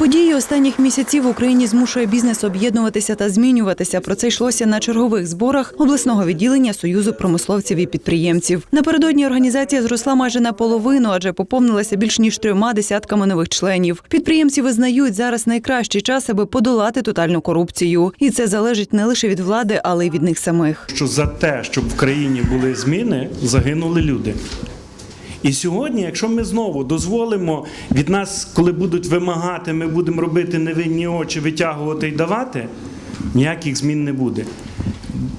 Події останніх місяців в Україні змушує бізнес об'єднуватися та змінюватися. Про це йшлося на чергових зборах обласного відділення Союзу промисловців і підприємців. Напередодні організація зросла майже наполовину, адже поповнилася більш ніж трьома десятками нових членів. Підприємці визнають зараз найкращий час, аби подолати тотальну корупцію, і це залежить не лише від влади, але й від них самих. що за те, щоб в країні були зміни, загинули люди. І сьогодні, якщо ми знову дозволимо від нас, коли будуть вимагати, ми будемо робити невинні очі, витягувати і давати, ніяких змін не буде.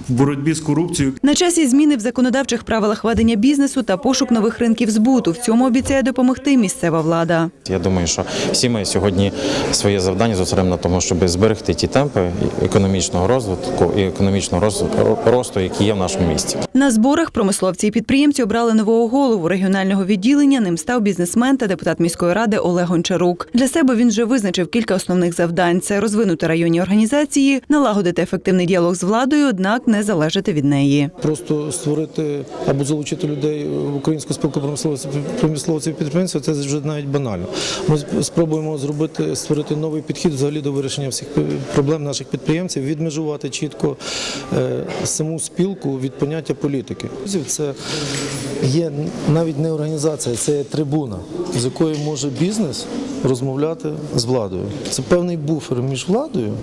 В боротьбі з корупцією На часі зміни в законодавчих правилах ведення бізнесу та пошук нових ринків збуту. В цьому обіцяє допомогти місцева влада. Я думаю, що всі ми сьогодні своє завдання зосередимо на тому, щоб зберегти ті темпи економічного розвитку і економічного росту, які є в нашому місті. На зборах промисловці і підприємці обрали нового голову регіонального відділення. Ним став бізнесмен та депутат міської ради Олег Гончарук. Для себе він вже визначив кілька основних завдань: це розвинути районні організації, налагодити ефективний діалог з владою, однак не залежати від неї. Просто створити або залучити людей в українську спілку промисловців підприємців це вже навіть банально. Ми спробуємо зробити створити новий підхід взагалі до вирішення всіх проблем наших підприємців, відмежувати чітко е, саму спілку від поняття політики. Це є навіть не організація, це є трибуна, з якої може бізнес розмовляти з владою. Це певний буфер між владою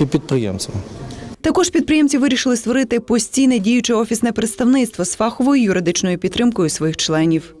і підприємцем. Також підприємці вирішили створити постійне діюче офісне представництво з фаховою юридичною підтримкою своїх членів.